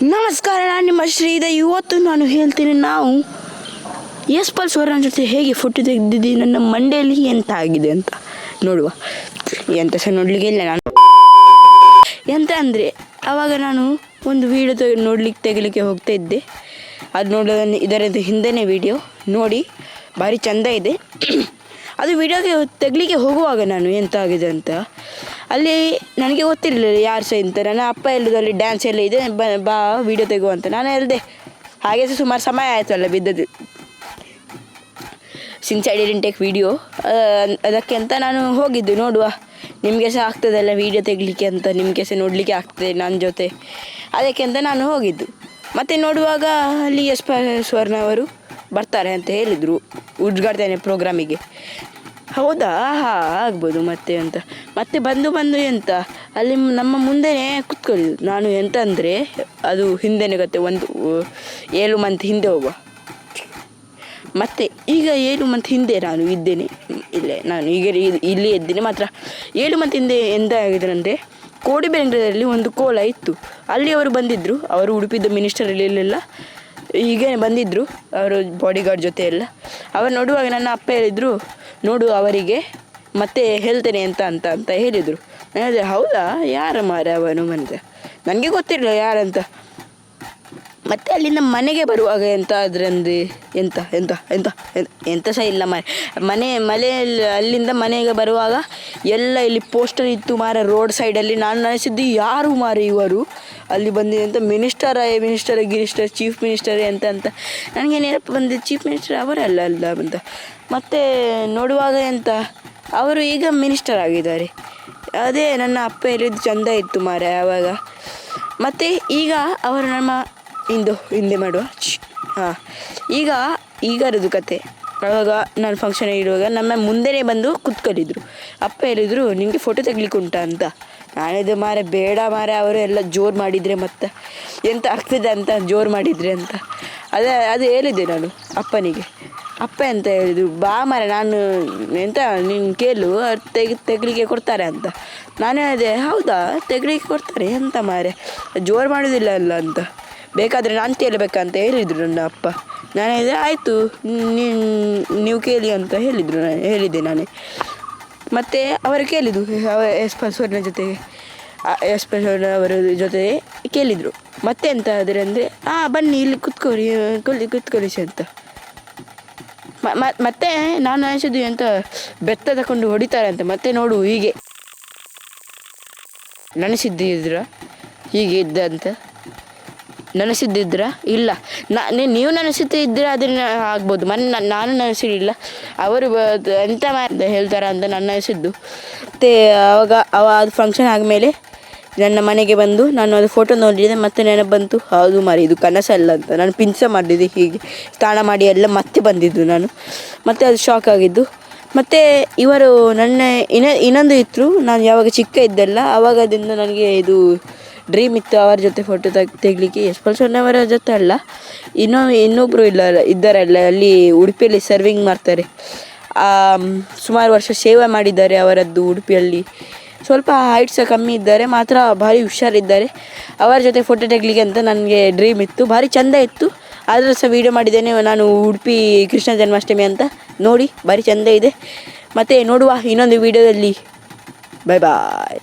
ನಮಸ್ಕಾರ, ನಾನು ನಿಮ್ಮ ಶ್ರೀದ ಇವತ್ತು ನಾನು ಹೇಳ್ತೀನಿ, ನಾವು ಎಸ್ ಪಲ್ ಸ್ವರ್ಣ ಜೊತೆ ಹೇಗೆ ಫೋಟೋ ತೆಗೆದಿದ್ದೀನಿ ನನ್ನ ಮಂಡೆಯಲ್ಲಿ ಎಂತ ಆಗಿದೆ ಅಂತ ನೋಡುವ. ಎಂತ ಸಹ ನೋಡಲಿಕ್ಕೆ ಇಲ್ಲ ನಾನು. ಎಂತ ಅಂದರೆ ಆವಾಗ ನಾನು ಒಂದು ವೀಡಿಯೋ ತೆಗೆ ನೋಡ್ಲಿಕ್ಕೆ ತೆಗಿಲಿಕ್ಕೆ ಹೋಗ್ತಾ ಇದ್ದೆ. ಅದು ನೋಡೋದನ್ನು ಇದರದ್ದು ಹಿಂದೆನೇ ವಿಡಿಯೋ ನೋಡಿ, ಭಾರಿ ಚಂದ ಇದೆ. ಅದು ವಿಡಿಯೋಗೆ ತೆಗಲಿಕ್ಕೆ ಹೋಗುವಾಗ ನಾನು ಎಂತ ಆಗಿದೆ ಅಂತ ಅಲ್ಲಿ ನನಗೆ ಗೊತ್ತಿರಲಿಲ್ಲ ಯಾರು ಸಹ ಇಂತ ನನ್ನ ಅಪ್ಪ ಎಲ್ಲದಲ್ಲಿ ಡ್ಯಾನ್ಸ್ ಎಲ್ಲ ಇದೆ, ಬ ವಿಡಿಯೋ ತೆಗುವಂತ ನಾನು ಹೇಳಿದೆ. ಹಾಗೆ ಸಹ ಸುಮಾರು ಸಮಯ ಆಯಿತು ಅಲ್ಲ ಬಿದ್ದದ್ದು since I didn't take video ಅದಕ್ಕೆ ಅಂತ ನಾನು ಹೋಗಿದ್ದು. ನೋಡುವ. ನಿಮಗೆ ಸಹ ಆಗ್ತದಲ್ಲ ವೀಡಿಯೋ ತೆಗಲಿಕ್ಕೆ ಅಂತ. ನಿಮಗೆ ಸಹ ನೋಡಲಿಕ್ಕೆ ಆಗ್ತದೆ ನನ್ನ ಜೊತೆ. ಅದಕ್ಕೆ ಅಂತ ನಾನು ಹೋಗಿದ್ದು. ಮತ್ತು ನೋಡುವಾಗ ಅಲ್ಲಿ ಎಸ್ ಪ, ಸ್ವರ್ಣ ಅವರು ಬರ್ತಾರೆ ಅಂತ ಹೇಳಿದರು ಉದ್ಘಾಟನೆ ಪ್ರೋಗ್ರಾಮಿಗೆ ಹೌದಾ? ಹಾ ಆಗ್ಬೋದು ಮತ್ತೆ ಅಂತ ಮತ್ತೆ ಬಂದು ಬಂದು ಎಂತ? ಅಲ್ಲಿ ನಮ್ಮ ಮುಂದೆನೆ ಕುತ್ಕೊಳ್ಳಿ. ನಾನು ಎಂತ ಅಂದರೆ ಅದು ಹಿಂದೆನೇ ಗೊತ್ತೆ, ಒಂದು ಏಳು ಮಂತ್ ಹಿಂದೆ ಹೋಗುವ. ಮತ್ತೆ ಈಗ ಏಳು ಮಂತ್ ಹಿಂದೆ ನಾನು ಇದ್ದೇನೆ. ಇಲ್ಲೇ, ನಾನು ಈಗ ಇಲ್ಲಿ ಇದ್ದೇನೆ. ಮಾತ್ರ ಏಳು ಮಂತ್ ಹಿಂದೆ ಎಂತ ಆಗಿದ್ರಂತೆ ಕೋಡಿಬೆಂಗ್ಳೂರಲ್ಲಿ ಒಂದು ಕೋಲ ಇತ್ತು. ಅಲ್ಲಿ ಅವರು ಬಂದಿದ್ದರು ಅವರು ಉಡುಪಿದ್ದ ಮಿನಿಸ್ಟರ್ ಇಲ್ಲೆಲ್ಲ ಹೀಗೆ ಬಂದಿದ್ದರು ಅವರು ಬಾಡಿಗಾರ್ಡ್ ಜೊತೆ ಎಲ್ಲ. ಅವರು ನೋಡುವಾಗ ನನ್ನ ಅಪ್ಪ ಹೇಳಿದರು ನೋಡು ಅವರಿಗೆ ಮತ್ತೆ ಹೇಳ್ತೇನೆ ಅಂತ ಅಂತ ಅಂತ ಹೇಳಿದರು. ನಾನು ಹೌದಾ? ಯಾರ ಮಾರ ಅವನು? ಅಂತ ನನಗೆ ಗೊತ್ತಿರಲಿಲ್ಲ ಯಾರಂತ. ಮತ್ತೆ ಅಲ್ಲಿಂದ ಮನೆಗೆ ಬರುವಾಗ ಎಂತ ಅದರಂದು ಎಂತ ಎಂತ ಎಂತ ಎಂತ ಎಂತ ಸಹ ಇಲ್ಲ ಮಾರೆ. ಮನೆ ಮನೆಯಲ್ಲಿ ಅಲ್ಲಿಂದ ಮನೆಗೆ ಬರುವಾಗ ಎಲ್ಲ ಇಲ್ಲಿ ಪೋಸ್ಟರ್ ಇತ್ತು ಮಾರ ರೋಡ್ ಸೈಡಲ್ಲಿ. ನಾನು ನೆನೆಸಿದ್ದು ಯಾರು ಮಾರ ಇವರು? ಅಲ್ಲಿ ಬಂದಿದೆ ಅಂತ ಮಿನಿಸ್ಟರ್ ಮಿನಿಸ್ಟರ್ ಗಿರಿಸ್ಟರ್ ಚೀಫ್ ಮಿನಿಸ್ಟರ್ ಅಂತ ಅಂತ ನನಗೆ ನೆನಪು ಬಂದಿದ್ದು ಚೀಫ್ ಮಿನಿಸ್ಟರ್ ಅವರಲ್ಲ ಅಲ್ಲ ಅಂತ. ಮತ್ತೆ ನೋಡುವಾಗ ಎಂತ? ಅವರು ಈಗ ಮಿನಿಸ್ಟರ್ ಆಗಿದ್ದಾರೆ. ಅದೇ ನನ್ನ ಅಪ್ಪ ಹೇಳಿದ್ದು ಚಂದ ಇತ್ತು ಮಾರೆ ಆವಾಗ ಮತ್ತು ಈಗ ಅವರು ನಮ್ಮ ಇಂದು ಹಿಂದೆ ಮಾಡುವ. ಹಾಂ. ಈಗ ಈಗರದು ಕತೆ. ಆವಾಗ ನಾನು ಫಂಕ್ಷನ್ ಇಡುವಾಗ ನಮ್ಮ ಮುಂದೆನೇ ಬಂದು ಕುತ್ಕೊಂಡಿದ್ರು ಅಪ್ಪ ಹೇಳಿದರು ನಿಮಗೆ ಫೋಟೋ ತೆಗ್ಲಿಕ್ಕೆ ಉಂಟಾ ಅಂತ. ನಾನಿದು ಮಾರೆ ಬೇಡ ಮಾರೆ ಅವರು ಎಲ್ಲ ಜೋರು ಮಾಡಿದರೆ ಮತ್ತೆ. ಎಂತ ಆಗ್ತದೆ ಅಂತ ಜೋರು ಮಾಡಿದರೆ ಅಂತ. ಅದೇ, ಅದು ಹೇಳಿದ್ದೆ ನಾನು ಅಪ್ಪನಿಗೆ. ಅಪ್ಪ ಎಂತ ಹೇಳಿದ್ರು, ಬಾ ಮರ, ನಾನು ಎಂತ ನೀನು ಕೇಳು ಅವ್ರು ತೆಗಿ, ತೆಗಲಿಕ್ಕೆ ಕೊಡ್ತಾರೆ ಅಂತ. ನಾನು ಹೇಳಿದೆ, ಹೌದಾ, ತೆಗಲಿಕ್ಕೆ ಕೊಡ್ತಾರೆ, ಎಂತ ಮಾರೆ, ಜೋರು ಮಾಡೋದಿಲ್ಲ ಅಲ್ಲ ಅಂತ. ಬೇಕಾದರೆ ನಾನು ಕೇಳಬೇಕಂತ ಹೇಳಿದರು ನನ್ನ ಅಪ್ಪ. ನಾನು ಹೇಳಿದೆ, ಆಯಿತು, ನೀನು, ನೀವು ಕೇಳಿ ಅಂತ ಹೇಳಿದರು, ನಾನು ಹೇಳಿದ್ದೆ ನಾನೇ. ಮತ್ತು ಅವರು ಕೇಳಿದ್ದು ಅವ ಎಸ್ ಜೊತೆಗೆ. ಎಸ್ ಅವರ ಜೊತೆ ಕೇಳಿದರು. ಮತ್ತೆ ಎಂತ ಆದರೆ ಅಂದರೆ ಹಾಂ ಬನ್ನಿ, ಇಲ್ಲಿ ಕುತ್ಕೊಳ್ಳಿ ಕೊಲ್ಲಿ ಕುತ್ಕೊಳ್ಳಿಸಿ ಅಂತ. ಮತ್ತೆ ನಾನು ಅನಿಸಿದ್ದು ಅಂತ ಬೆತ್ತ ತಗೊಂಡು ಹೊಡಿತಾರೆ ಅಂತ, ಮತ್ತೆ ನೋಡು ಹೀಗೆ. ನೆನೆಸಿದ್ದಿದ್ರ? ಹೀಗೆ ಇದ್ದ ಅಂತ. ನೆನೆಸಿದ್ದಿದ್ರ? ಇಲ್ಲ. ನಾ ನೀವು ನೆನೆಸುತ್ತಿದ್ರೆ ಅದನ್ನ ಆಗ್ಬೋದು. ಮನೆ ನಾನು ನೆನೆಸಿರಲಿಲ್ಲ. ಅವರು ಎಂತ ಮಾ- ಹೇಳ್ತಾರ ಅಂತ ನನ್ನ ಅನಿಸಿದ್ದು. ಮತ್ತೆ ಅವಾಗ, ಅವ ಅದು ಫಂಕ್ಷನ್ ಆದಮೇಲೆ ನನ್ನ ಮನೆಗೆ ಬಂದು ನಾನು ಅದು ಫೋಟೋ ನೋಡಿದೆ ಮತ್ತೆ ನೆನಪು ಬಂತು ಹೌದು ಮಾರಿ, ಇದು ಕನಸಲ್ಲ ಅಂತ. ನಾನು ಪಿನ್ಸ ಮಾಡಿದ್ದೆ ಹೀಗೆ. ಸ್ನಾನ ಮಾಡಿ ಎಲ್ಲ ಮತ್ತೆ ಬಂದಿದ್ದು ನಾನು. ಮತ್ತೆ ಅದು ಶಾಕ್ ಆಗಿದ್ದು. ಮತ್ತು ಇವರು ನನ್ನ ಇನ್ನ ಇನ್ನೊಂದು ಇತ್ತು ನಾನು ಯಾವಾಗ ಚಿಕ್ಕ ಇದ್ದಲ್ಲ ಆವಾಗದಿಂದ ನನಗೆ ಇದು ಡ್ರೀಮ್ ಇತ್ತು ಅವರ ಜೊತೆ ಫೋಟೋ ತೆಗ್, ತೆಗಲಿಕ್ಕೆ. ಯಶ್ಪಾಲ್ ಅವರ ಜೊತೆ ಅಲ್ಲ, ಇನ್ನೂ ಇನ್ನೊಬ್ಬರು ಇಲ್ಲ, ಇದ್ದಾರಲ್ಲ, ಅಲ್ಲಿ ಉಡುಪಿಯಲ್ಲಿ ಸರ್ವಿಂಗ್ ಮಾಡ್ತಾರೆ. ಸುಮಾರು ವರ್ಷ ಸೇವೆ ಮಾಡಿದ್ದಾರೆ ಅವರದ್ದು ಉಡುಪಿಯಲ್ಲಿ. ಸ್ವಲ್ಪ ಹೈಟ್ ಸಹ ಕಮ್ಮಿ ಇದ್ದಾರೆ ಮಾತ್ರ ಭಾರಿ ಹುಷಾರಿದ್ದಾರೆ. ಅವರ ಜೊತೆ ಫೋಟೋ ತೆಗಲಿಕ್ಕೆ ಅಂತ ನನಗೆ ಡ್ರೀಮ್ ಇತ್ತು. ಭಾರಿ ಚಂದ ಇತ್ತು. ಆದರೂ ಸಹ ವೀಡಿಯೋ ಮಾಡಿದ್ದೇನೆ. ನಾನು ಉಡುಪಿ ಕೃಷ್ಣ ಜನ್ಮಾಷ್ಟಮಿ ಅಂತ ನೋಡಿ ಭಾರಿ ಚಂದ ಇದೆ. ಮತ್ತು ನೋಡುವ ಇನ್ನೊಂದು ವೀಡಿಯೋದಲ್ಲಿ ಬಾಯ್ ಬಾಯ್